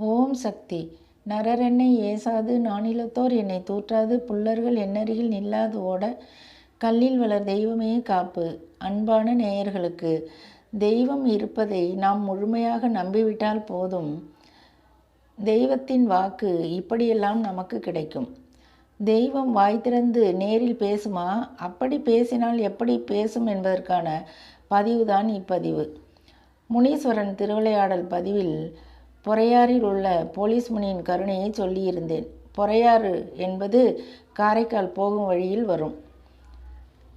ஓம் சக்தி. நரர் என்னை ஏசாது நானிலத்தோர் என்னை தூற்றாது புல்லர்கள் என்னருகில் நில்லாது ஓட கல்லில் வளர் தெய்வமே காப்பு அன்பான நேயர்களுக்கு. தெய்வம் இருப்பதை நாம் முழுமையாக நம்பிவிட்டால் போதும். தெய்வத்தின் வாக்கு இப்படியெல்லாம் நமக்கு கிடைக்கும். தெய்வம் வாய் திறந்து நேரில் பேசுமா? அப்படி பேசினால் எப்படி பேசும் என்பதற்கான பதிவுதான் இப்பதிவு. முனீஸ்வரன் திருவிளையாடல் பதிவில் பொறையாறில் உள்ள போலீஸ் முனியின் கருணையை சொல்லியிருந்தேன். பொறையாறு என்பது காரைக்கால் போகும் வழியில் வரும்.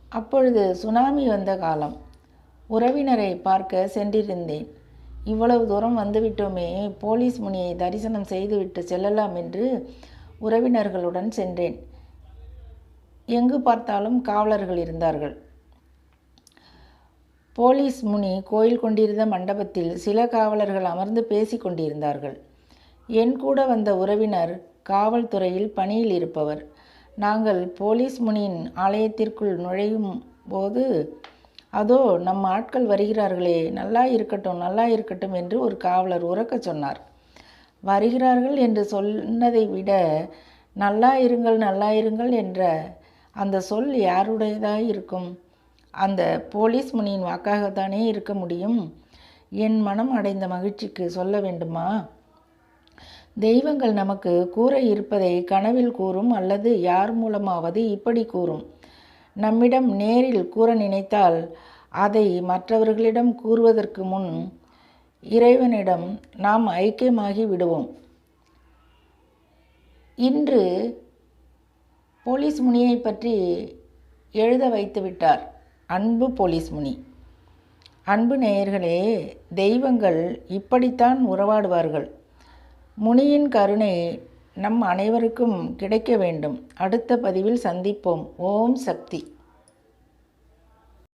அப்பொழுது சுனாமி வந்த காலம். உறவினரை பார்க்க சென்றிருந்தேன். இவ்வளவு தூரம் வந்துவிட்டோமே போலீஸ் முனியை தரிசனம் செய்துவிட்டு செல்லலாம் என்று உறவினர்களுடன் சென்றேன். எங்கு பார்த்தாலும் காவலர்கள் இருந்தார்கள். போலீஸ் முனி கோயில் கொண்டிருந்த மண்டபத்தில் சில காவலர்கள் அமர்ந்து பேசி கொண்டிருந்தார்கள். என் கூட வந்த உறவினர் காவல்துறையில் பணியில் இருப்பவர். நாங்கள் போலீஸ் முனியின் ஆலயத்திற்குள் நுழையும் போது அதோ நம் ஆட்கள் வருகிறார்களே நல்லா இருக்கட்டும் நல்லா இருக்கட்டும் என்று ஒரு காவலர் உறக்க சொன்னார். வருகிறார்கள் என்று சொன்னதை விட நல்லா இருங்கள் நல்லா இருங்கள் என்ற அந்த சொல் யாருடையதாக இருக்கும் அந்த போலீஸ் முனியின் வாக்காகத்தானே இருக்க முடியும்? என் மனம் அடைந்த மகிழ்ச்சிக்கு சொல்ல வேண்டுமா? தெய்வங்கள் நமக்கு கூற இருப்பதை கனவில் கூறும் அல்லது யார் மூலமாவது இப்படி கூறும்? நம்மிடம் நேரில் கூற நினைத்தால் அதை மற்றவர்களிடம் கூறுவதற்கு முன் இறைவனிடம் நாம் ஐக்கியமாகி விடுவோம். இன்று போலீஸ் முனியை பற்றி எழுத வைத்து விட்டார் அன்பு போலீஸ் முனி. அன்பு நேயர்களே தெய்வங்கள் இப்படித்தான் உறவாடுவார்கள். முனியின் கருணை நம் அனைவருக்கும் கிடைக்க வேண்டும். அடுத்த பதிவில் சந்திப்போம். ஓம் சக்தி.